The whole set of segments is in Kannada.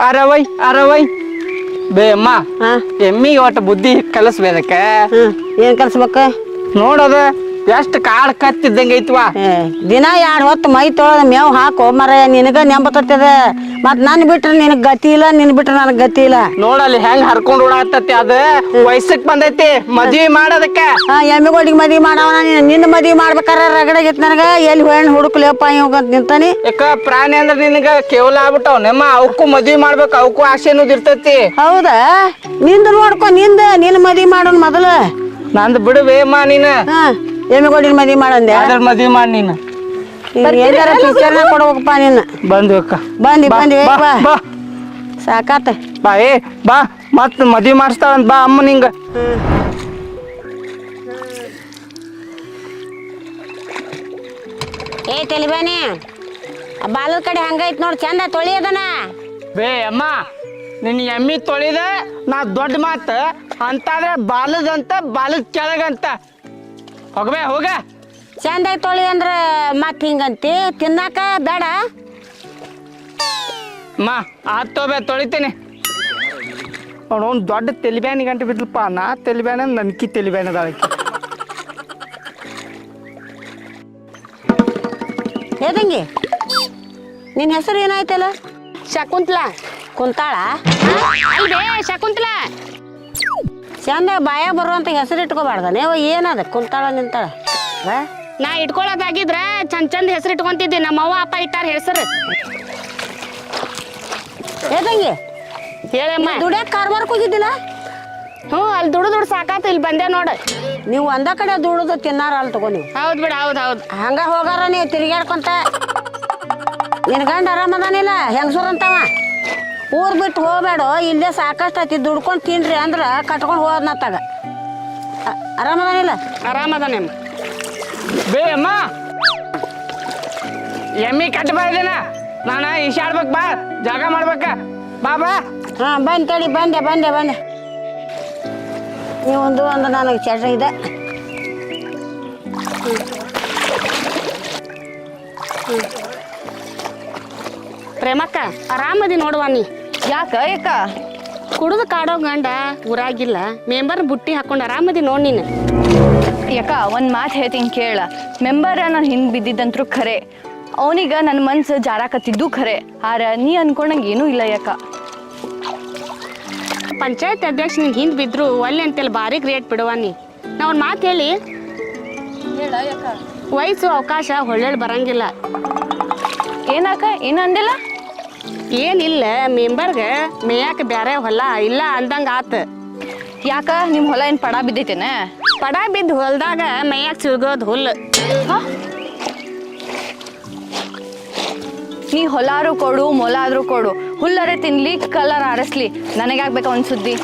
ಅರವೈ ಅರವೈ. ಬೇ ಅಮ್ಮ ಹಾ. ಎಮ್ಮಿಗೆ ಒಟ್ಟು ಬುದ್ಧಿ ಕಲಿಸ್ಬೇದಕ್ಕೆ ಏನ್ ಕಲ್ಸ್ಬೇಕ? ನೋಡೋದ. ಎಷ್ಟು ಕಾಡ್ ಕತ್ತಿದ್ದಂಗೆ ಐತ್ವಾ? ದಿನ ಎರಡು ಹೊತ್ತು ಮೈ ತೊಳೆದ ಮೇವ್ ಹಾಕೋ ಮರ ನಿನಗ ನೆಂಬತ್ತದ ಮತ್ ನನ್ ಬಿಟ್ರೆ ನಿನಗ್ ಗತಿ ಇಲ್ಲ ನಿನ್ ಬಿಟ್ರೆ ನನಗ್ ಗತಿ ಇಲ್ಲ. ನೋಡಲ್ಲಿ ಹೆಂಗ್ ಹರ್ಕೊಂಡ್ ಓಡಾತತಿ ಅದ? ವಯಸ್ಸಕ್ ಬಂದೈತಿ ಮದ್ವಿ ಮಾಡೋದಕ್ಕೆ. ಎಮ್ಮಿಗೋಳಿಗೆ ಮದ್ವಿ ಮಾಡವ ನೀನು. ನಿನ್ನ ಮದ್ವಿ ಮಾಡ್ಬೇಕಾರ ರಗಡಾಗಿತ್ತು ನನಗ. ಎಲ್ಲಿ ಹೆಣ್ಣು ಹುಡುಕ್ಲೇಪ್ಪ ಇವಾಗ ನಿಂತಾನಿ. ಯಾಕ ಪ್ರಾಣಿ ಅಂದ್ರೆ ನಿನಗ ಕೇವಲ ಆಗ್ಬಿಟ್ಟವ್. ನಮ್ಮ ಅವಕ್ಕೂ ಮದ್ವಿ ಮಾಡ್ಬೇಕು ಅವಕ್ಕೂ ಆಸೆ ಅನ್ನೋದು ಇರ್ತೈತಿ. ಹೌದಾ? ನಿಂದ ನೋಡ್ಕೊ ನಿಂದ. ನಿನ್ನ ಮದ್ವಿ ಮಾಡೋನ್ ಮೊದಲು. ನಂದು ಬಿಡು ಮಾ ನೀನ ಹಾ ಎಮ್ಮಿಗೋಡಿನ ಮದ್ವಿ ಮಾಡಂದೆ? ಅದ್ರ ಮದ್ವಿ ಮಾಡಿ ನೀನು? ಎಲ್ಲಾರ ಪಿಕ್ಚರ್ನ ಕೊಡ್ಬೇಕಪ್ಪ ನೀನು. ಬಂದ್ವಿ ಅಕ್ಕ ಬಂದಿ ಬಾ, ಬಂದಿ ಬಾ, ಸಾಕಾತ. ಬಾ ಏ ಬಾ. ಮತ್ತೆ ಮದ್ವಿ ಮಾಡಿಸ್ತಾಳಂತ ಬಾ ಅಮ್ಮ ನಿಂಗ. ಏ ತಲಿ ಆ ಬಾಲದ ಕಡೆ ಹಂಗೈತ್ ನೋಡಿ ಚಂದ ತೊಳಿಯದನ ಬೇ ಅಮ್ಮ ನಿನ್ನ ಎಮ್ಮಿ ತೊಳಿದ ನಾ ದೊಡ್ಡ ಮಾತ. ಅಂತಾದ್ರೆ ಬಾಲದಂತ ಬಾಲದ ಕೆಳಗಂತ. ಹೋಗ್ಬೇ ಹೋಗ. ಚಂದಾಗಿ ತೊಳಿ ಅಂದ್ರ ಮತ್ ಹಿಂಗಂತಿ. ತಿನ್ನಾಕ ಬೇಡ. ಮಾ ಆತ್ ತೋಬೆ ತೊಳಿತೀನಿ. ಒಂದು ದೊಡ್ಡ ತೆಲಿಬ್ಯಾನಿ ಗಂಟೆ ಬಿದ್ಲಪ್ಪ ನಾ ತೆಲಿಬ್ಯಾನ ನನ್ಕಿ ತೆಲಿಬ್ಯಾನ ಅದಾಳಕಿ ಏದಂಗಿ ನಿನ್ನ ಹೆಸರು ಏನಾಯ್ತಲ್ಲ? ಶಕುಂತ್ಲಾ. ಕುಂತಾಳ? ಅಲ್ವೇ ಶಕುಂತ್ಲಾ. ಚಂದ ಬಾಯ ಬರುವಂತ ಹೆಸರು ಇಟ್ಕೋಬಾರ್ದ. ನೀವು ಏನದ ಕುಂತಾಳ ನಿಂತಾಳ. ನಾ ಇಟ್ಕೊಳ್ಳೋದಾಗಿದ್ರ ಚಂದ್ ಚಂದ ಹೆಸರು ಇಟ್ಕೊಂತಿದ್ದೆ. ನಮ್ಮ ಅವ್ವ ಅಪ್ಪ ಇಟ್ಟಾರ ಹೆಸರು. ಏದಂಗಿ ಹೇಳಮ್ಮ. ದುಡ್ಯಾಕ ಕಾರ್ಬಾರ್ಕ್ ಹೋಗಿದ್ದಿಲ್ಲ? ಹ್ಞೂ ಅಲ್ಲಿ ದುಡ್ದು ದುಡ್ಡು ಸಾಕಾತ ಇಲ್ಲಿ ಬಂದೆ ನೋಡು. ನೀವು ಒಂದ ಕಡೆ ದುಡುದು ತಿನ್ನಾರ ಅಲ್ಲಿ ತಗೋ ನೀವು. ಹೌದ್ ಬಿಡ ಹೌದ್ ಹೌದ್. ಹಂಗ ಹೋಗಾರ ನೀವು ತಿರುಗಾಡ್ಕೊಂತ ನಿನ್ ಗಂಡ ಆರಾಮದಾನಿಲ್ಲ ಹೆಂಗಸೂರ್ ಅಂತವ? ಊರ್ ಬಿಟ್ಟು ಹೋಗ್ಬೇಡ ಇಲ್ಲೇ ಸಾಕಷ್ಟು ಐತಿ ದುಡ್ಕೊಂಡು ತಿನ್ರಿ ಅಂದ್ರ ಕಟ್ಕೊಂಡು ಹೋದ್ನತ್ತಾಗ ತಗ. ಆರಾಮದಾನಿಲ್ಲ? ಆರಾಮದಾನೆಮ್ಮ ಬೇ ಅಮ್ಮ. ಎಮ್ಮಿ ಕಟ್ ಬಾಯ್ದೇನ ನಾನು ಈಶಾಡ್ಬೇಕು ಬಾ ಜಾಗ ಮಾಡ್ಬೇಕ. ಬಾ ಬಾ. ಹಾ ಬಂದ್ ತಡಿ ಬಂದೆ ಬಂದೆ ಬಂದೆ. ನೀವೊಂದು ಒಂದು ನನಗೆ ಚಟ ಇದೆ. ಪ್ರೇಮಕ್ಕ ಆರಾಮದಿ ನೋಡುವ ನೀ. ಯಾಕ ಯಾಕ ಕುಡಿದು ಕಾಡೋ ಗಂಡ ಊರಾಗಿಲ್ಲ ಮೆಂಬರ್ ಬುಟ್ಟಿ ಹಾಕೊಂಡು ಆರಾಮದಿ ನೋಡ್ ನೀನು. ಯಾಕ ಒಂದ್ ಮಾತು ಹೇಳ್ತೀನಿ ಕೇಳ. ಮೆಂಬರ್ ನಾನು ಹಿಂದೆ ಬಿದ್ದಿದ್ದಂತ್ರು ಖರೆ. ಅವನಿಗ ನನ್ನ ಮನ್ಸು ಜಾರಾಕತ್ತಿದ್ದು ಖರೆ. ಆರ ನೀ ಅನ್ಕೊಂಡಂಗೆ ಏನೂ ಇಲ್ಲ ಯಾಕ ಪಂಚಾಯತ್ ಅಧ್ಯಕ್ಷ ನಿಂಗೆ ಹಿಂದ್ ಬಿದ್ರು ಒಲ್ಲೆ ಅಂತೇಳಿ ಭಾರಿ ರೇಟ್ ಬಿಡುವ ನೀ. ನಾ ಒಂದು ಮಾತು ಹೇಳಿ. ವಯಸ್ಸು ಅವಕಾಶ ಹೊಳ್ಳೆಳ್ ಬರಂಗಿಲ್ಲ. ಏನಾಕ? ಏನು ಅಂದಿಲ್ಲ? ಏನಿಲ್ಲ ಮೆಂಬರ್ಗೆ ಮೇಯಾಕ ಬ್ಯಾರೆ ಹೊಲ ಇಲ್ಲ ಅಂದಂಗ ಆತ. ಯಾಕ? ನಿಮ್ಮ ಹೊಲ ಏನು ಪಡ ಬಿದ್ದೈತೇನ? ಪಡ ಬಿದ್ದ ಹೊಲ್ದಾಗ ಮೇಯಾಕ ಸಿಗೋದ್ ಹುಲ್ಲು ನೀ ಹೊಲಾರು ಕೊಡು ಮೊಲಾದ್ರು ಕೊಡು. ಹುಲ್ಲರೆ ತಿನ್ಲಿ ಕಲರ್ ಆರಿಸ್ಲಿ. ನನಗಾಗ್ಬೇಕ ಒಂದ್ ಸುದ್ದಿ.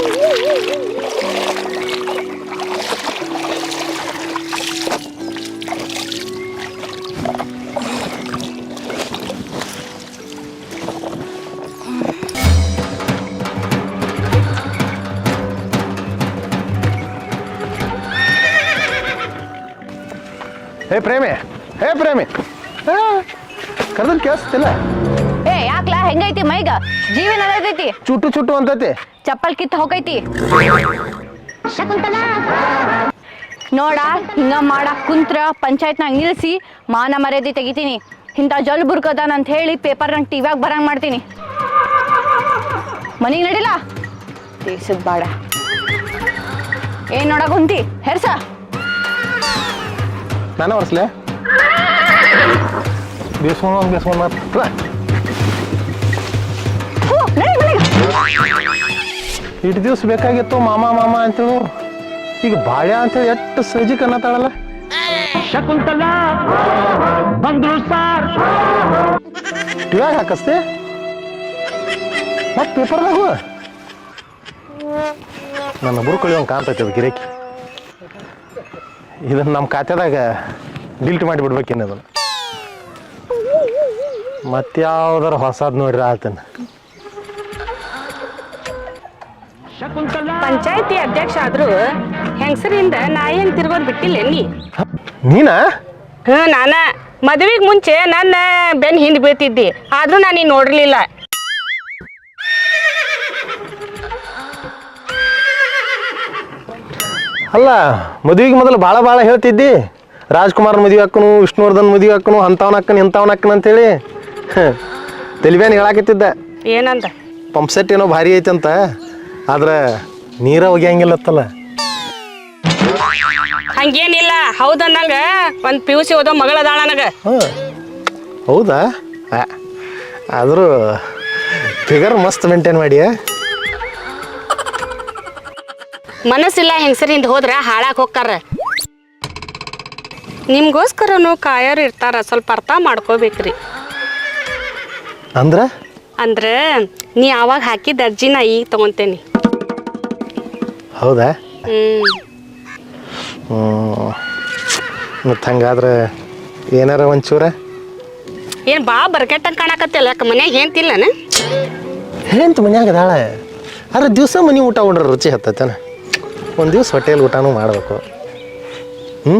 ಹೇ ಪ್ರೇಮಿ ಏ ಪ್ರೇಮಿ. ಕರ್ದನ್ ಕೇಳಿಸ್ತಿಲ್ಲ ಏ ಯಾಕ್ಲಾ? ಹೆಂಗೈತಿ ಮೈಗ? ಜೀವನ ನಡತೈತಿ ಚುಟ್ಟು ಚುಟ್ಟು ಅಂತೈತಿ. ಚಪ್ಪಲ್ ಕಿತ್ತ ಹೋಗೈತಿ. ನೋಡ ಹಿಂಗ ಮಾಡಕ್ ಕುಂತ್ರ ಪಂಚಾಯತ್ನಾಗ ನಿಲ್ಲಿಸಿ ಮಾನ ಮರ್ಯಾದೆ ತೆಗಿತೀನಿ. ಇಂಥ ಜಲ್ ಬುರ್ಕದಾನ ಅಂತ ಹೇಳಿ ಪೇಪರ್ ನಂಗೆ ಟಿವ್ಯಾಗ ಬರಂಗ್ ಮಾಡ್ತೀನಿ. ಮನಿ ನಡಿಲ್ಲ ದೇಶದ ಬಾಡ. ಏನ್ ನೋಡಕ್ ಕುಂತಿ ಹೆರ್ಸ? ನಾನು ಒರ್ಸ್ಲೆ ಬೇಸ್ಕೊಂಡ್ ಬೇಸ್ಕೊಂಡ್ ಮಾತ್ರ. ಇಟ್ಟು ದಿವ್ಸ ಬೇಕಾಗಿತ್ತು ಮಾಮ ಮಾಮ ಅಂತೇಳು ಈಗ ಬಾಳ್ಯ ಅಂತೇಳಿ ಎಷ್ಟು ಸಜ್ಜಿಕ್ ಅನ್ನತಾಳಲ್ಲ ಶಕುಂತಲಾ ಬಂದ್ರು ಸಾರ್ ಇವಾಗ ಹಾಕಸ್ತೆ ಮತ್ತೆ ಪೇಪರ್ದಾಗು ನನ್ನ ಬುರುಕಳಿ ಒಂದು ಕಾಣ್ತೈತೆ ಅದು ಗಿರಾಕಿ ಇದನ್ನ ನಮ್ಮ ಖಾತೆದಾಗ ಡಿಲ್ಟ್ ಮಾಡಿ ಬಿಡ್ಬೇಕಿನ್ನ ಅದನ್ನು ಮತ್ಯಾವ್ದಾರ ಹೊಸದ್ ನೋಡ್ರಿ ಆತನ. ಪಂಚಾಯತಿ ಅಧ್ಯಕ್ಷ ಆದ್ರೂ ಹೆಂಗಸರಿಂದ ನಾಯಿ ಏನ್ ತಿರ್ಗೋದ್ ಬಿಟ್ಟಿಲ್ಲ ನೀ? ನೀನಾ? ಹ ನಾನ. ಮದುವೆಗೆ ಮುಂಚೆ ನನ್ನ ಬೆನ್ ಹಿಂದ್ ಬೀಳ್ತಿದ್ದಿ. ಆದ್ರೂ ನಾನು ನೀನ್ ನೋಡಿರ್ಲಿಲ್ಲ ಅಲ್ಲ ಮದುವೆಗೆ ಮೊದಲು ಭಾಳ ಭಾಳ ಹೇಳ್ತಿದ್ದಿ. ರಾಜ್ಕುಮಾರ್ ಮದುವೆ ಹಾಕನು ವಿಷ್ಣುವರ್ಧನ್ ಮದುವೆ ಹಾಕನು ಅಂಥವ್ನ ಹಾಕನು ಇಂಥವ್ನ ಹಾಕನು ಅಂತೇಳಿ. ತೆಲಿವೇನು ಹೇಳಾಕತ್ತಿದ್ದ. ಏನಂತ? ಪಂಪ್ ಸೆಟ್ ಏನೋ ಭಾರಿ ಐತಂತ. ಆದ್ರೆ ನೀರ ಒಗ್ಯಂಗಿಲ್ಲತ್ತಲ್ಲ. ಹಂಗೇನಿಲ್ಲ. ಹೌದಂದಂಗ ಒಂದ್ ಪಿ ಯು ಸಿ ಓದೋ ನನಗೆ. ಹಾಂ. ಹೌದಾ? ಆ, ಆದರೂ ಫಿಗರ್ ಮಸ್ತ್ ಮೇಂಟೈನ್ ಮಾಡಿ ಮನಸ್ಸಿಲ್ಲ ಹೆಂಗಸರಿಂದ ಹೋದ್ರ ಹಾಳಾಗ್ ಹೋಗ್ತಾರ. ನಿಮ್ಗೋಸ್ಕರನು ಕಾಯೋರು ಇರ್ತಾರ ಸ್ವಲ್ಪ ಅರ್ಥ ಮಾಡ್ಕೋಬೇಕ್ರಿ. ಅಂದ್ರೆ? ಅಂದ್ರ ನೀ ಅವಾಗ ಹಾಕಿದ ಅರ್ಜಿನ ಈಗ ತಗೊಂತೇನಿ. ಹೌದಾ? ಹ್ಮ್. ಮತ್ತು ಹಂಗಾದ್ರೆ ಏನಾರ ಒಂಚೂರ? ಏನ್ ಬಾ ಬರ್ಕೆಟ್ಟಂಗ್ ಕಾಣಕತ್ತಿಲ್ಲ ಯಾಕ ಮನ್ಯಾಗ ಏನ್ತಿಲ್ಲನ ಹೆಂತ ಮನ್ಯಾಗ ಅದಾಳ. ಆದ್ರೆ ದಿವಸ ಮನೆ ಊಟ ಉಂಡ್ರೆ ರುಚಿ ಹತ್ತೈತೇನ? ಒಂದು ದಿವ್ಸ ಹೋಟೆಲ್ ಊಟನೂ ಮಾಡಬೇಕು. ಹ್ಞೂ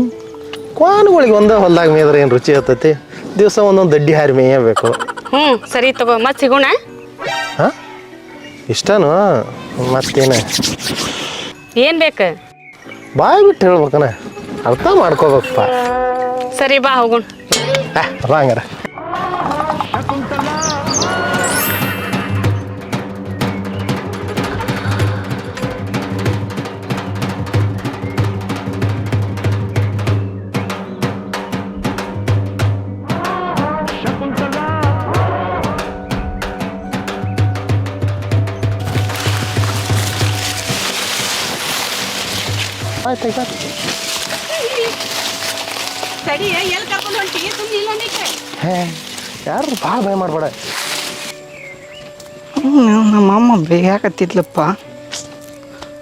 ಕ್ವಾನುಗಳಿಗೆ ಒಂದೇ ಹೊಲ್ದಾಗ ಮೇದ್ರೆ ಏನು ರುಚಿ ಇರ್ತೈತಿ? ದಿವಸ ಒಂದೊಂದು ದಡ್ಡಿ ಹಾರಿ ಮೇಯಬೇಕು. ಹ್ಞೂ ಸರಿ ತಗೋ ಮತ್ತೆ ಸಿಗೋಣ? ಹಾಂ? ಇಷ್ಟನೂ? ಮತ್ತೇನು? ಏನು ಬೇಕು? ಬಾಯ್ ಬಿಟ್ಟು ಹೇಳ್ಬೇಕನ? ಅರ್ಥ ಮಾಡ್ಕೋಬೇಕಪ್ಪ. ಸರಿ ಬಾ ಹೋಗೋಣ. ಹಾಂ ಬಾ ಹಂಗಾರ. ಆಯ್ತು ಆಯ್ತು ಸರಿ ಎಲ್ಲಿ ಕರ್ಕೊಂಡು ಹೊಂಟಿ ಸುಮ್ಮನೆ ಇಲ್ಲ ಹೇ ಯಾರು ಭಾಳ ಭಯ ಮಾಡಬೇಡ. ನಮ್ಮ ಅಮ್ಮ ಬೇಯಾಕತ್ತಿದ್ಲಪ್ಪ.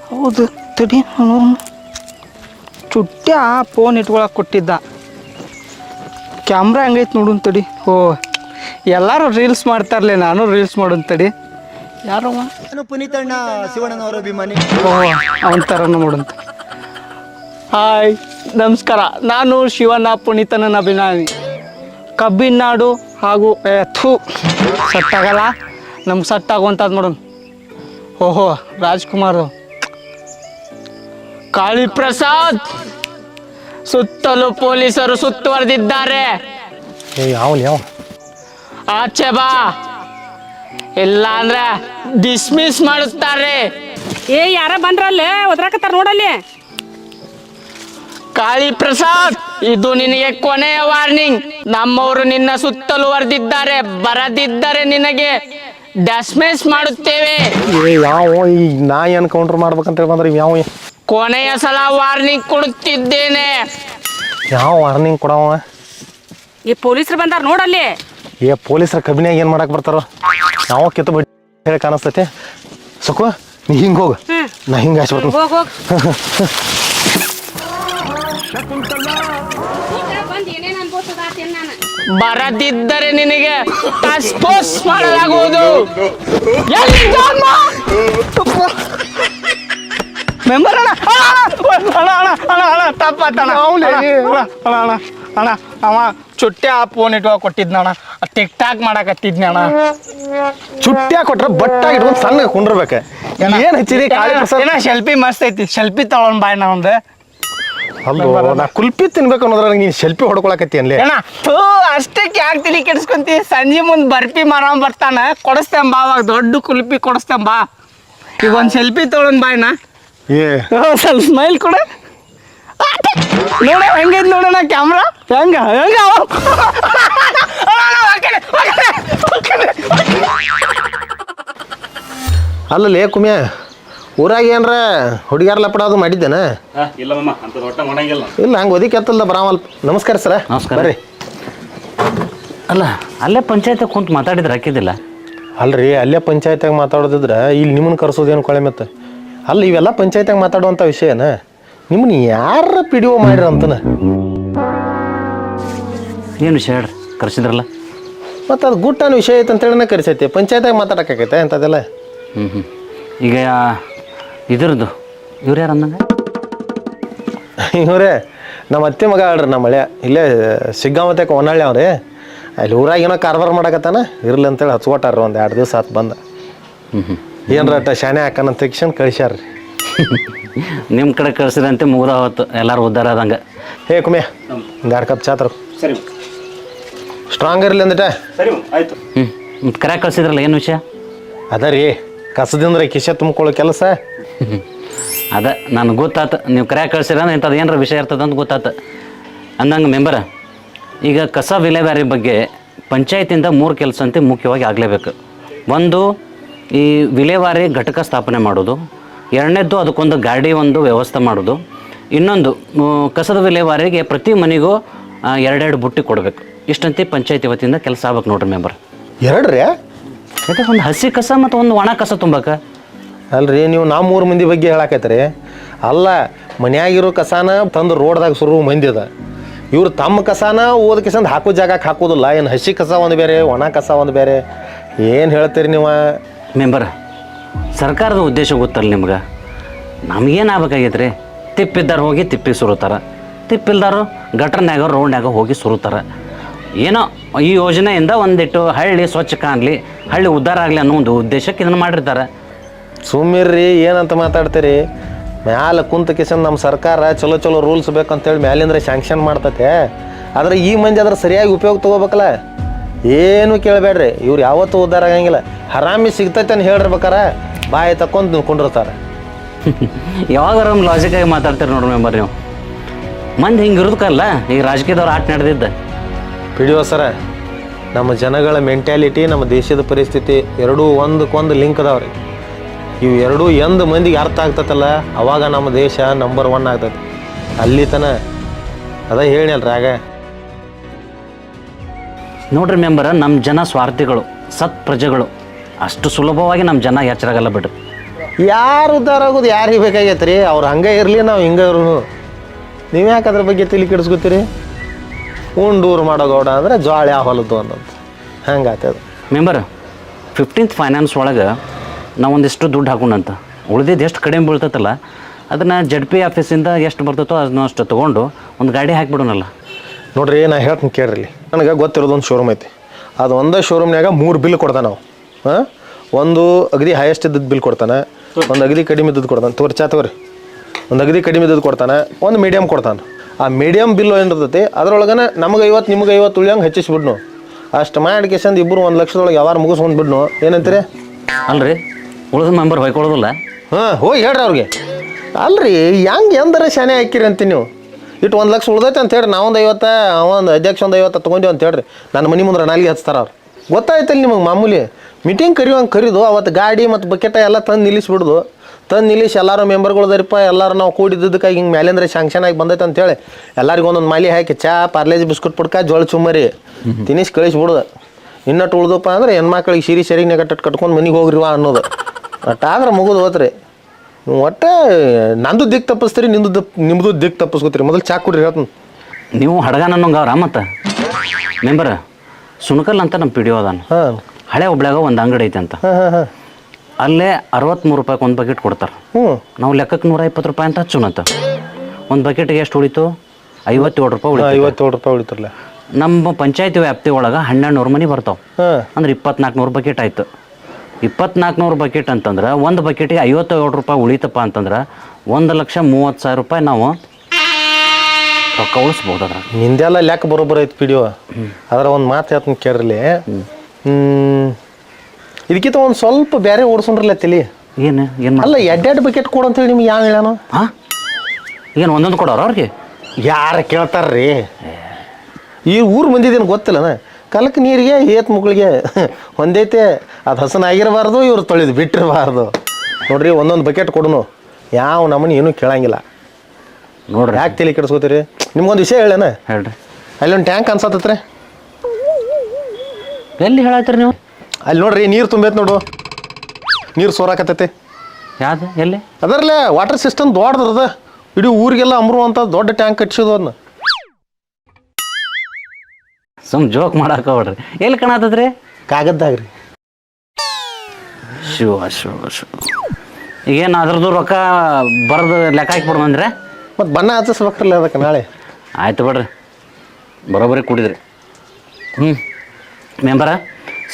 ಹೌದು ತಡಿ ಚುಟ್ಟಿ ಚುಟ್ಟ್ಯ ಫೋನ್ ಇಟ್ಕೊಳಕ್ಕೆ ಕೊಟ್ಟಿದ್ದ. ಕ್ಯಾಮ್ರಾ ಹೆಂಗೈತೆ ನೋಡು ತಡಿ. ಓ ಎಲ್ಲರೂ ರೀಲ್ಸ್ ಮಾಡ್ತಾರಲ್ಲ ನಾನು ರೀಲ್ಸ್ ಮಾಡೋನ್ ತಡಿ. ಯಾರು ಪುನೀತಣ್ಣ ಶಿವಣ್ಣನವರ ಅಭಿಮಾನಿ. ಓ ಅವನ ಥರನೂ ಮಾಡೋಂತ ಹಾಯ್ ನಮಸ್ಕಾರ. ನಾನು ಶಿವಣ್ಣ ಪುನೀತನ ಅಭಿಮಾನಿ ಕಬ್ಬಿನ ನಾಡು ಹಾಗೂ ಥೂ. ಸಟ್ಟಾಗಲ್ಲ? ಸೆಟ್ ಆಗಲ್ಲ ನಮ್ಗೆ ಸಟ್ಟಾಗುವಂಥದ್ದು ಆಗುವಂಥದ್ದು ನೋಡೋಣ ಓಹೋ ರಾಜ್ಕುಮಾರ್. ಕಾಳಿ ಪ್ರಸಾದ್ ಸುತ್ತಲೂ ಪೊಲೀಸರು ಸುತ್ತುವರೆದಿದ್ದಾರೆ ಏ ಯಾವನ್ ಯಾವ ಆಚೆ ಬಾ. ಇಲ್ಲ ಅಂದ್ರೆ ಡಿಸ್ಮಿಸ್ ಮಾಡುತ್ತಾರೆ. ಏ ಯಾರ ಬಂದ್ರಲ್ಲೇ? ಒದ್ರಾಕತ್ತಾರ ನೋಡಲ್ಲಿ. ಕಾಳಿ ಪ್ರಸಾದ್ ಇದು ನಿನಗೆ ಕೊನೆಯ ವಾರ್ನಿಂಗ್. ನಮ್ಮವರು ನಿನ್ನ ಸುತ್ತಲೂ ವರೆದಿದ್ದಾರೆ ಬರದಿದ್ದರೆ ನಿನಗೆ ಡಸ್ಮಿಸ್ ಮಾಡುತ್ತೇವೆ. ಏ ಯಾವ ಈ ನಾ ಏನು ಕೌಂಟ್ರ್ ಮಾಡ್ಬೇಕಂತ ಹೇಳಿ ಬಂದ್ರೆ ಯಾವ ಕೊನೆಯ ಸಲ ವಾರ್ನಿಂಗ್ ಕೊಡುತ್ತಿದ್ದೇನೆ. ಯಾವ ವಾರ್ನಿಂಗ್ ಕೊಡವ? ಈ ಪೊಲೀಸರು ಬಂದಾರ ನೋಡಲ್ಲಿ. ಏ ಪೊಲೀಸರ ಕಬ್ಬಿನ್ಯಾಗ ಏನು ಮಾಡಕ್ ಬರ್ತಾರೋ? ಯಾವ ಕಿತ್ತು ಬಡ್ಡಿ ಹೇಳಿ ಕಾಣಿಸ್ತೈತೆ. ಸುಖ ನೀ ಹಿಂಗ ಹೋಗು. ನಾ ಹಿಂಗ ಹಚ್ಬೇಕು ಹೋಗ್ ಹೋಗ್. ಬಂದ್ ಏನೇನ್ ಅನ್ಬೋಸದಾತೇನ್ ನಾನು? ಬರದಿದ್ದರೆ ನಿನಗೆ ಟಸ್ಪೋಸ್ ಮಾಡಲಾಗುವುದು? ಮೆಂಬರ್ ಅಣ್ಣ ಅಣ್ಣ ಅಣ್ಣ ಅಣ್ಣ ಅಣ್ಣ ಅಣ್ಣ ತಪ್ಪಾತಣ್ಣ ಅಣ್ಣ. ಅಣ್ಣ ಅಣ್ಣ ಅಣ್ಣ ಅವ ಚುಟ್ಟಿ ಆ ಫೋನ್ ಇಟ್ಕೊ ಕೊಟ್ಟಿದ್ನಣ್ಣ ಟಿಕ್ ಟಾಕ್ ಮಾಡಕತ್ತಿದ್ನಿ ಅಣ್ಣ. ಚುಟ್ಟ್ಯಾ ಕೊಟ್ರೆ ಬಟ್ಟ ಇಟ್ಕೊಂಡು ಸಣ್ಣ ಕುಂಡ್ರಬೇಕು. ಏನ್? ಹಚ್ಚಿರಿ ಕಾಳಿ ಮಸ್ತ್ ಐತಿ. ಶೆಲ್ಫಿ ತಗೊಂಡ್ ಬಾಯ್ ನಾ ಒಂದು ಅಲ್ಲೋ ನಾ ಕುಲ್ಪಿ ತಿನ್ಬೇಕು ಅನ್ನೋದ್ರಾಗ ನೀನು ಸೆಲ್ಫಿ ಹೊಡ್ಕೊಳಕತ್ತಿ ಅನ್ಲಿ ಥೂ ಅಷ್ಟಕ್ಕೆ ಯಾಕೆ ತಿಳಿ ಕೆಡಿಸ್ಕೊಂತಿ? ಸಂಜೆ ಮುಂದೆ ಬರ್ಪಿ ಮಾರ ಬರ್ತಾನ ಕೊಡಿಸ್ತೇನ್ ಬಾ ಅವಾಗ ದೊಡ್ಡ ಕುಲ್ಪಿ ಕೊಡಿಸ್ತೇನ್ ಬಾ. ಈಗ ಒಂದು ಸೆಲ್ಫಿ ತೊಗೊಂಡ್ ಬಾಯ್ನ ಏ. ಸ್ವಲ್ಪ ಸ್ಮೈಲ್ ಕೊಡ. ನೋಡ ಹೆಂಗೈತ್ ನೋಡೋಣ ಕ್ಯಾಮ್ರಾ ಹೆಂಗ ಹೆಂಗ. ಅಲ್ಲಲ್ಲೇ ಕುಮ್ಯ? ಊರಾಗ ಏನ್ರ ಹುಡುಗ್ಯಾರ ಲಪಡ ಅದು ಮಾಡಿದ್ದೇನ? ಇಲ್ಲ ಹಂಗ ಅಂತ ಒಟ್ಟ ಮಾಡಂಗಿಲ್ಲ. ಇಲ್ಲ ಹಂಗೆ ಒದಿ ಕೆತ್ತಲ್ದ ಬರಾಮಲ್ ನಮಸ್ಕಾರ ಸರ. ನಮಸ್ಕಾರ. ಬರ್ರಿ. ಅಲ್ಲ ಅಲ್ಲೇ ಪಂಚಾಯತ್ ಕುಂತು ಮಾತಾಡಿದ್ರೆ ಹಾಕಿದ್ದಿಲ್ಲ ಅಲ್ರಿ ಅಲ್ಲೇ ಪಂಚಾಯತ್ಯಾಗ ಮಾತಾಡೋದಿದ್ರೆ ಇಲ್ಲಿ ನಿಮ್ಮನ್ನ ಕರ್ಸೋದೇನು ಕೊಳೆ ಮತ್ತೆ? ಅಲ್ಲ ಇವೆಲ್ಲ ಪಂಚಾಯತ್ಯಾಗ ಮಾತಾಡುವಂಥ ವಿಷಯನ ನಿಮ್ಮನ್ನ ಯಾರ ಪಿ ಡಿ ಒ ಮಾಡಿರ ಅಂತನ? ಏನು ವಿಷಯ ಹೇಳ್ರಿ? ಕರ್ಸಿದ್ರಲ್ಲ? ಮತ್ತು ಅದು ಗುಟ್ಟನ ವಿಷಯ ಐತೆ ಅಂತೇಳಿನ ಕರೆಸೈತಿ. ಪಂಚಾಯತ್ಯಾಗ ಮಾತಾಡೋಕ್ಕಾಗೈತೆ ಅಂಥದ್ದೆಲ್ಲ ಹ್ಞೂ ಹ್ಞೂ ಈಗ ಇದ್ರದ್ದು. ಇವ್ರು ಯಾರು ಅಂದಂಗ? ಇವರೇ ನಮ್ಮ ಅತ್ತೆ ಮಗ ಹೇಳ್ರಿ ನಮ್ಮ ಮಳೆ ಇಲ್ಲೇ ಸಿಗ್ಗಾಮತ್ತೆ ಹೊನ್ನಾಳಿ ಅವ್ರಿ. ಅಲ್ಲಿ ಊರಾಗ ಏನೋ ಕಾರ್ಬಾರ್ ಮಾಡಕತ್ತಾನ? ಇರ್ಲಿ ಅಂತೇಳಿ ಹಚ್ಕೊಟ್ಟಾರ ಒಂದು ಎರಡು ದಿವಸ ಆತು ಬಂದ. ಹ್ಞೂ ಹ್ಞೂ ಏನರ ಅಟ್ಟ ಶಾನೆ ಹಾಕನ ತೆಗಿಸ್ಕೊಂಡು ಕಳಿಸ್ಯಾರ್ರಿ. ನಿಮ್ಮ ಕಡೆ ಕಳಿಸಿದಂತೆ ಮುಗ್ದ ಹೊತ್ತು ಎಲ್ಲರೂ ಉದ್ದಾರ ಆದಂಗೆ. ಹೇ ಕುಮೆ ಒಂದು ಎರಡು ಕಪ್ ಚಾತ್ರ ಸರಿ ಸ್ಟ್ರಾಂಗ್ ಇರಲಿ ಅಂದಿಟ ಸರಿ ಆಯ್ತು. ಹ್ಞೂ ಕರೆ ಕಳ್ಸಿದ್ರಲ್ಲ ಏನು ವಿಷಯ? ಅದ ರೀ ಕಸದಿಂದ್ರೆ ಕಿಶೆ ತುಂಬಿಕೊಳ್ಳೋ ಕೆಲಸ. ಅದ ನನಗೆ ಗೊತ್ತಾತು. ನೀವು ಕರೆ ಕಳ್ಸಿರ ಅಂದ್ರೆ ಇಂಥದ್ದು ಏನಾರ ವಿಷಯ ಇರ್ತದೆ ಅಂತ ಗೊತ್ತಾತು. ಅಂದಂಗೆ ಮೆಂಬರ ಈಗ ಕಸ ವಿಲೇವಾರಿ ಬಗ್ಗೆ ಪಂಚಾಯತಿಂದ ಮೂರು ಕೆಲಸ ಅಂತ ಮುಖ್ಯವಾಗಿ ಆಗಲೇಬೇಕು. ಒಂದು ಈ ವಿಲೇವಾರಿ ಘಟಕ ಸ್ಥಾಪನೆ ಮಾಡೋದು. ಎರಡನೇದ್ದು ಅದಕ್ಕೊಂದು ಗಾಡಿ ಒಂದು ವ್ಯವಸ್ಥೆ ಮಾಡೋದು. ಇನ್ನೊಂದು ಕಸದ ವಿಲೇವಾರಿಗೆ ಪ್ರತಿ ಮನೆಗೂ ಎರಡೆರಡು ಬುಟ್ಟಿ ಕೊಡಬೇಕು. ಇಷ್ಟಂತೆ ಪಂಚಾಯತಿ ವತಿಯಿಂದ ಕೆಲಸ ಆಗ್ಬೇಕು ನೋಡ್ರಿ ಮೆಂಬರ್. ಎರಡ್ರಿ? ಒಂದು ಹಸಿ ಕಸ ಮತ್ತು ಒಂದು ಒಣ ಕಸ ತುಂಬಕ್ಕೆ ಅಲ್ರಿ, ನೀವು ನಾ ಮೂರು ಮಂದಿ ಬಗ್ಗೆ ಹೇಳಾಕೈತ್ರಿ ಅಲ್ಲ, ಮನ್ಯಾಗಿರೋ ಕಸಾನ ತಂದು ರೋಡ್ದಾಗ ಸುರು ಮಂದಿ ಅದ. ಇವ್ರು ತಮ್ಮ ಕಸಾನ ಓದ್ ಕಿಸಂದ್ ಹಾಕೋ ಜಾಗಕ್ಕೆ ಹಾಕೋದಿಲ್ಲ. ಏನು ಹಸಿ ಕಸ ಒಂದು ಬೇರೆ ಒಣ ಕಸ ಒಂದು ಬೇರೆ ಏನು ಹೇಳ್ತೀರಿ ನೀವು? ಮೆಂಬರ್, ಸರ್ಕಾರದ ಉದ್ದೇಶ ಗೊತ್ತಲ್ಲ ನಿಮ್ಗೆ? ನಮಗೇನು ಆಗ್ಬೇಕಾಗೈತೆ ರೀ ತಿಪ್ಪಿದ್ದಾರ ಹೋಗಿ ತಿಪ್ಪಿ ಸುರುತ್ತಾರೆ ತಿಪ್ಪಿಲ್ದಾರು ಗಟ್ರನ್ಯಾಗ ರೋಡ್ನ್ಯಾಗ ಹೋಗಿ ಸುರುತ್ತಾರೆ ಏನೋ ಈ ಯೋಜನೆಯಿಂದ ಒಂದಿಟ್ಟು ಹಳ್ಳಿ ಸ್ವಚ್ಛ ಕಾಣಲಿ ಹಳ್ಳಿ ಉದ್ಧಾರ ಆಗಲಿ ಅನ್ನೋ ಒಂದು ಉದ್ದೇಶಕ್ಕೆ ಇದನ್ನು ಮಾಡಿರ್ತಾರೆ. ಸುಮ್ಮಿರ್ರಿ ಏನಂತ ಮಾತಾಡ್ತೀರಿ? ಮ್ಯಾಲೆ ಕುಂತ ಕಿಸನ್ ನಮ್ಮ ಸರ್ಕಾರ ಚಲೋ ಚಲೋ ರೂಲ್ಸ್ ಬೇಕಂತೇಳಿ ಮ್ಯಾಲಿಂದ್ರೆ ಸ್ಯಾಂಕ್ಷನ್ ಮಾಡ್ತತೆ. ಆದ್ರೆ ಈ ಮಂದಿ ಅದ್ರ ಸರಿಯಾಗಿ ಉಪಯೋಗ ತೊಗೋಬೇಕಲ್ಲ? ಏನು ಕೇಳಬೇಡ್ರಿ ಇವ್ರು ಯಾವತ್ತೂ ಉದ್ಧಾರ ಆಗಂಗಿಲ್ಲ. ಹರಾಮಿ ಸಿಗ್ತೈತೆ ಅಂತ ಹೇಳಿರ್ಬೇಕಾರ ಬಾಯಿ ತಕ್ಕೊಂಡ್ ನಿಂತ್ಕೊಂಡಿರ್ತಾರೆ. ಲಾಜಿಕ್ ಲಾಜಿಕಾಗಿ ಮಾತಾಡ್ತೀರಿ ನೋಡ್ರಿ ಮೆಂಬರ್ ನೀವು. ಮಂದಿ ಹಿಂಗೆ ಇರೋದಕ್ಕಲ್ಲ ಈಗ ರಾಜಕೀಯದವ್ರು ಆಟ ನಡೆದಿದ್ದ. ಪಿಡಿಒ ಸರ ನಮ್ಮ ಜನಗಳ ಮೆಂಟ್ಯಾಲಿಟಿ ನಮ್ಮ ದೇಶದ ಪರಿಸ್ಥಿತಿ ಎರಡೂ ಒಂದಕ್ಕೊಂದು ಲಿಂಕ್ ಅದಾವ್ರಿ. ಇವು ಎರಡೂ ಎಂದ ಮಂದಿಗೆ ಅರ್ಥ ಆಗ್ತತಲ್ಲ ಅವಾಗ ನಮ್ಮ ದೇಶ ನಂಬರ್ ಒನ್ ಆಗ್ತೈತಿ. ಅಲ್ಲಿ ತನ ಅದ ಹೇಳಿ ಆಗ. ನೋಡ್ರಿ ಮೆಂಬರ್ ನಮ್ಮ ಜನ ಸ್ವಾರ್ಥಿಗಳು ಸತ್ ಪ್ರಜೆಗಳು ಅಷ್ಟು ಸುಲಭವಾಗಿ ನಮ್ಮ ಜನ ಎಚ್ಚರಾಗಲ್ಲ ಬಿಡ್ರಿ. ಯಾರು ಉದ್ಧಾರ ಆಗೋದು ಯಾರಿಗೆ ಬೇಕಾಗೈತೆ ರೀ ಅವ್ರು ಹಂಗೆ ಇರಲಿ ನಾವು ಹಿಂಗೆ ಇರೋನು. ನೀವು ಯಾಕೆ ಅದ್ರ ಬಗ್ಗೆ ತಿಳಿ ಕೆಡಿಸ್ಕೊತೀರಿ? ಉಂಡೂರು ಮಾಡೋ ಗೌಡ ಅಂದ್ರೆ ಜ್ವಾಳ ಹೊಲದ್ದು ಅನ್ನೋದು. ಹಂಗೆ ಆತದ ಮೆಂಬರ್ ಫಿಫ್ಟೀನ್ತ್ ಫೈನಾನ್ಸ್ ಒಳಗೆ ನಾವು ಒಂದಿಷ್ಟು ದುಡ್ಡು ಹಾಕೊಂಡಂತ. ಉಳಿದಿದ್ದು ಎಷ್ಟು ಕಡಿಮೆ ಬೀಳ್ತೈತಲ್ಲ ಅದನ್ನು ಜಡ್ ಪಿ ಆಫೀಸಿಂದ ಎಷ್ಟು ಬರ್ತೈತೋ ಅದನ್ನ ಅಷ್ಟು ತೊಗೊಂಡು ಒಂದು ಗಾಡಿ ಹಾಕಿಬಿಡೋಣಲ್ಲ ನೋಡ್ರಿ ನಾ ಹೇಳ್ತೀನಿ ಕೇಳ್ರಿ. ನನಗೆ ಗೊತ್ತಿರೋದು ಒಂದು ಶೋರೂಮ್ ಐತಿ. ಅದು ಒಂದೇ ಶೋರೂಮ್ನಾಗ ಮೂರು ಬಿಲ್ ಕೊಡ್ತಾನೆ ನಾವು ಹಾಂ? ಒಂದು ಅಗದಿ ಹೈಯೆಸ್ಟ್ ಇದ್ದದ್ದು ಬಿಲ್ ಕೊಡ್ತಾನೆ ಒಂದು ಅಗದಿ ಕಡಿಮೆ ಇದ್ದದ್ದು ಕೊಡ್ತಾನೆ. ತೋರಿ ಚಾ ತಗೋರಿ. ಒಂದು ಅಗದಿ ಕಡಿಮೆ ಇದ್ದದ್ದು ಕೊಡ್ತಾನೆ ಒಂದು ಮೀಡಿಯಮ್ ಕೊಡ್ತಾನೆ. ಆ ಮೀಡಿಯಮ್ ಬಿಲ್ ಏನಿರ್ತೈತಿ ಅದ್ರೊಳಗನ ನಮಗೆ ಐವತ್ತು ನಿಮ್ಗೆ ಐವತ್ತು ಉಳಿಯಂಗೆ ಹೆಚ್ಚಿಸ್ಬಿಡ್ನು. ಅಷ್ಟು ಮಾಡಿ ಕೇಸಂದು ಇಬ್ಬರು ಒಂದು ಲಕ್ಷದೊಳಗೆ ಯಾವಾಗ ಮುಗಿಸ್ಕೊಂಡು ಬಿಡ್ನು. ಏನಂತೀರಿ? ಅಲ್ರಿ. ಉಳಿದ ಮೆಂಬರ್ ಹೊಯ್ಕೊಳ್ಳೋದಿಲ್ಲ ಹಾಂ, ಹೋಗಿ ಹೇಳ್ರಿ ಅವ್ರಿಗೆ. ಅಲ್ರಿ, ಹೆಂಗೆ ಎಂದರೆ ಶಾನೆ ಹಾಕಿರಿ ಅಂತ ನೀವು? ಇಟ್ಟು ಒಂದು ಲಕ್ಷ ಉಳ್ದೈತೆ ಅಂತ ಹೇಳಿ ನಾವೊಂದು ಐವತ್ತ ಒಂದು ಅಧ್ಯಕ್ಷ ಒಂದು ಐವತ್ತು ತೊಗೊಂಡಿವಿ ಅಂತ ಹೇಳ್ರಿ. ನನ್ನ ಮನೆ ಮುಂದೆ ನಾಲಿಗೆ ಹಚ್ತಾರ ಅವ್ರು. ಗೊತ್ತಾಯ್ತಲ್ಲ ನಿಮಗೆ ಮಾಮೂಲಿ? ಮೀಟಿಂಗ್ ಕರಿಯೋಂಗೆ ಕರಿದು ಅವತ್ತು ಗಾಡಿ ಮತ್ತು ಬಕೆಟ ಎಲ್ಲ ತಂದು ನಿಲ್ಲಿಸ್ಬಿಡ್ದು. ತಂದು ನಿಲ್ಲಿಸಿ ಎಲ್ಲರೂ ಮೆಂಬರ್ಗಳದರಿಪ್ಪ ಎಲ್ಲರೂ ನಾವು ಕೂಡಿದ್ದಕ್ಕಾಗಿ ಹಿಂಗೆ ಮೇಲಿಂದ್ರೆ ಶಾಂಕ್ಷನ್ ಆಗಿ ಬಂದೈತೆ ಅಂತೇಳಿ ಎಲ್ಲರಿಗೂ ಒಂದೊಂದು ಮಾಲಿ ಹಾಕಿ, ಚಾ, ಪಾರ್ಲೇಜ್ ಬಿಸ್ಕುಟ್ ಪುಡ್ಕ, ಜೋಳ ಚುಮ್ಮರಿ. ತಿನ್ನಿಸಿ ಕಳಿಸ್ಬಿಡ್ದು. ಇನ್ನಟ್ಟು ಉಳ್ದಪ್ಪ ಅಂದ್ರೆ ಹೆಣ್ಮಕ್ಳಿಗೆ ಸೀರೆ ಸರಿಗೆ ನೆಗಟ್ಟು ಕಟ್ಕೊಂಡು ಮನೆಗೆ ಹೋಗ್ರಿವಾ ಅನ್ನೋದು. ಅಟ್ಟಾದ್ರೆ ಮುಗಿದು ಹೋತ್ರಿ. ಒಟ್ಟೆ ನಂದು ದಿಕ್ ತಪ್ಪಿಸ್ತೀರಿ ನಿಮ್ದು ನಿಮ್ಮದು ದಿಕ್ ತಪ್ಪಿಸ್ಕೋತೀರಿ. ಮೊದಲು ಚಾ ಕೊಡ್ರಿ ಹೇಳ್ತೀನಿ. ನೀವು ಹಡಗನ ಅನ್ನೋಂಗೆ ಅವ್ರ ಮತ್ತೆ? ಮೆಂಬರ್ ಸುಣಕಲ್ ಅಂತ ನಮ್ಮ ಪಿಡಿಯೋ ಅದಾನ. ಹಾಂ. ಹಳೆ ಒಬ್ಳ್ಯಾಗ ಒಂದು ಅಂಗಡಿ ಐತೆ ಅಂತ. ಹಾಂ ಹಾಂ ಹಾಂ. ಅಲ್ಲೇ ಅರವತ್ತ್ಮೂರು ರೂಪಾಯಿಗೆ ಒಂದು ಬಕೆಟ್ ಕೊಡ್ತಾರೆ. ಹ್ಞೂ. ನಾವು ಲೆಕ್ಕಕ್ಕೆ ನೂರ ಇಪ್ಪತ್ತು ರೂಪಾಯಿ ಅಂತ ಹಚ್ಚುನಂತ ಒಂದು ಬಕೆಟ್ಗೆ ಎಷ್ಟು ಉಳಿತು? ಐವತ್ತೇಳು ರೂಪಾಯಿ ಉಳಿತು ಐವತ್ತೇಳು ರೂಪಾಯಿ ಉಳಿತಿರಲ್ಲ ನಮ್ಮ ಪಂಚಾಯತಿ ವ್ಯಾಪ್ತಿ ಒಳಗೆ ಹನ್ನೆರಡು ನೂರು ಮನೆ ಬರ್ತಾವೆ. ಹಾಂ. ಅಂದ್ರೆ ಇಪ್ಪತ್ನಾಲ್ಕು ನೂರು ಬಕೆಟ್ ಆಯ್ತು. ಇಪ್ಪತ್ನಾಲ್ಕು ನೂರು ಬಕೆಟ್ ಅಂತಂದ್ರೆ ಒಂದು ಬಕೆಟಿಗೆ ಐವತ್ತೇಳು ರೂಪಾಯಿ ಉಳಿತಪ್ಪ ಅಂತಂದ್ರೆ ಒಂದು ಲಕ್ಷ ಮೂವತ್ತು ಸಾವಿರ ರೂಪಾಯಿ ನಾವು ರೊಕ್ಕ ಉಳಿಸ್ಬೋದು ಅದ್ರ ನಿಂದೆಲ್ಲ ಲೆಕ್ಕ ಬರೋಬ್ಬರ ಐತಿ ಪಿಡಿಯೋ ಅದರ ಒಂದು ಮಾತು ಹೇಳ್ತೀನಿ ಕೇಳ್ರಲಿ ಇದಕ್ಕಿಂತ ಒಂದು ಸ್ವಲ್ಪ ಬೇರೆ ಓಡಿಸ್ಕೊಂಡ್ರಲ್ಲ ತಿಳಿ ಏನು ಏನು ಅಲ್ಲ ಎಡ್ಡೆಡ್ ಬಕೆಟ್ ಕೊಡು ಅಂತೇಳಿ ನಿಮ್ಗೆ ಯಾವ ಹೇಳೋಣ ಹಾಂ? ಏನು ಒಂದೊಂದು ಕೊಡೋರು ಅವ್ರಿಗೆ? ಯಾರು ಕೇಳ್ತಾರ್ರಿ? ಈ ಊರು ಮಂದಿದೇನು ಗೊತ್ತಿಲ್ಲನ? ಕಲಕ್ ನೀರಿಗೆ ಏತ್ ಮುಗಳಿಗೆ ಒಂದೈತೆ ಅದು ಹಸನಾಗಿರಬಾರ್ದು ಇವ್ರು ತೊಳೆದು ಬಿಟ್ಟಿರಬಾರ್ದು. ನೋಡ್ರಿ ಒಂದೊಂದು ಬಕೆಟ್ ಕೊಡು ಯಾವ ನಮ್ಮನ್ನ ಏನೂ ಕೇಳಂಗಿಲ್ಲ. ನೋಡ್ರಿ. ಯಾಕೆ ತಲೆ ಕೆಡಿಸ್ಕೋತೀರಿ? ನಿಮ್ಗೊಂದು ವಿಷಯ ಹೇಳೇನ? ಹೇಳ್ರಿ. ಅಲ್ಲೊಂದು ಟ್ಯಾಂಕ್ ಅನ್ಸತ್ತತ್ರಿ? ಎಲ್ಲಿ ಹೇಳತ್ತೀರಿ ನೀವು? ಅಲ್ಲಿ ನೋಡ್ರಿ ನೀರು ತುಂಬೈತೆ ನೋಡು. ನೀರು ಸೋರಾಕತ್ತೈತಿ. ಯಾವ್ದು? ಎಲ್ಲಿ? ಅದರಲ್ಲೇ ವಾಟರ್ ಸಿಸ್ಟಮ್ ದೊಡ್ಡದ್ರದ ಇಡೀ ಊರಿಗೆಲ್ಲ ಅಮರುವಂಥ ದೊಡ್ಡ ಟ್ಯಾಂಕ್ ಕಟ್ಸೋದು ಅದನ್ನ ಸುಮ್ ಜೋಕ್ ಮಾಡಾಕ ಹೊಡ್ರಿ ಎಲ್ಲಿ ಕಾಣತದ್ರಿ? ಕಾಗದ್ದಾಗ ರೀ. ಶಿವ ಶಿವ ಶಿವ ಈಗೇನು ಅದ್ರದ್ದು ರೊಕ್ಕ ಬರೆದು ಲೆಕ್ಕ ಹಾಕಿಬಿಡು ಅಂದ್ರೆ ಮತ್ತು ಬಣ್ಣ ಹಚ್ಚಿಸ್ಬೇಕ್ರಲ್ಲ ಅದಕ್ಕೆ ನಾಳೆ. ಆಯ್ತು ಬಿಡ್ರಿ. ಬರೋಬ್ಬರಿ ಕುಡಿದ್ರಿ. ಹ್ಞೂ ಮೆಂಬರ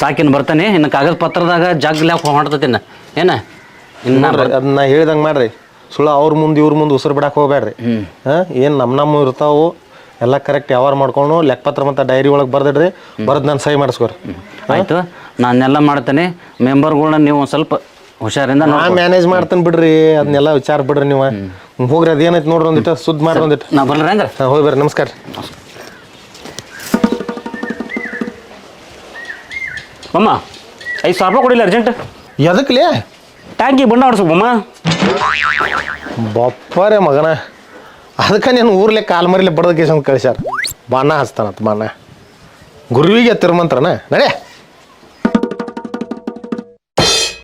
ಸಾಕಿನ್ ಬರ್ತಾನೆ. ಇನ್ನು ಕಾಗದ ಪತ್ರದಾಗ ಜಗ್ಲ್ಯಾಕ ಹೊಂಟತಿನ. ಏನ? ಇನ್ನ ನೋಡ್ರಿ ಅದನ್ನ ಹೇಳ್ದಂಗೆ ಮಾಡ್ರಿ. ಸುಳ್ಳು ಅವ್ರ ಮುಂದೆ ಇವ್ರ ಮುಂದೆ ಉಸಿರು ಬಿಡಕ್ಕೆ ಹೋಗ್ಬೇಡ್ರಿ ಹಾಂ? ಏನು ನಮ್ಮ ನಮ್ಮ ಇರ್ತಾವು ಎಲ್ಲ ಕರೆಕ್ಟ್ ವ್ಯವಹಾರ ಮಾಡ್ಕೊಂಡು ಲೆಕ್ಕಪತ್ರ ಮತ್ತು ಡೈರಿ ಒಳಗೆ ಬರ್ದಿಡ್ರಿ ಬರೆದು ನಾನು ಸಹಿ ಮಾಡಿಸ್ಕೋರಿ. ಆಯ್ತು ನಾನೆಲ್ಲ ಮಾಡ್ತೇನೆ. ಮೆಂಬರ್ಗಳನ್ನ ನೀವು ಒಂದು ಸ್ವಲ್ಪ ಹುಷಾರಿಂದ ನಾ ಮ್ಯಾನೇಜ್ ಮಾಡ್ತೇನೆ ಬಿಡ್ರಿ ಅದನ್ನೆಲ್ಲ ವಿಚಾರ ಬಿಡ್ರಿ ನೀವು. ಹೋಗ್ರಿ ಅದೇನೈತೆ ನೋಡ್ರಿ ಒಂದಿಟ್ಟು ಸುದ್ದಿ ಮಾಡ್ರಿ ಒಂದಿಟ್ಟು ನಾ ಬರ್ರಿ ಹಂಗಾರೆ ಹಾಂ ಹೋಗಿ ಬರ್ರಿ ನಮಸ್ಕಾರ. ಅಮ್ಮ ಐದು ಸಾವಿರ ರೂಪಾಯಿ ಕೊಡಿಲ್ಲ ಅರ್ಜೆಂಟ್ ಎದಕ್ಲೇ? ಟ್ಯಾಂಕಿ ಬಣ್ಣ ಹೊಡ್ಸಮ್ಮ ಬಪ್ಪರೇ ಮಗನ. ಅದಕ್ಕೆ ನೀನು ಊರ್ಲೆ ಕಾಲ್ ಮರಿಲೆ ಬಡ್ದ ಕೇಸಂತ ಕಳಿಸ್ಯಾರ. ಬಾಣ ಹಚ್ತಾನತ್ ಬಾಣ. ಗುರುವಿಗೆ ತಿರುಮಂತ್ರನ? ನಡೆ.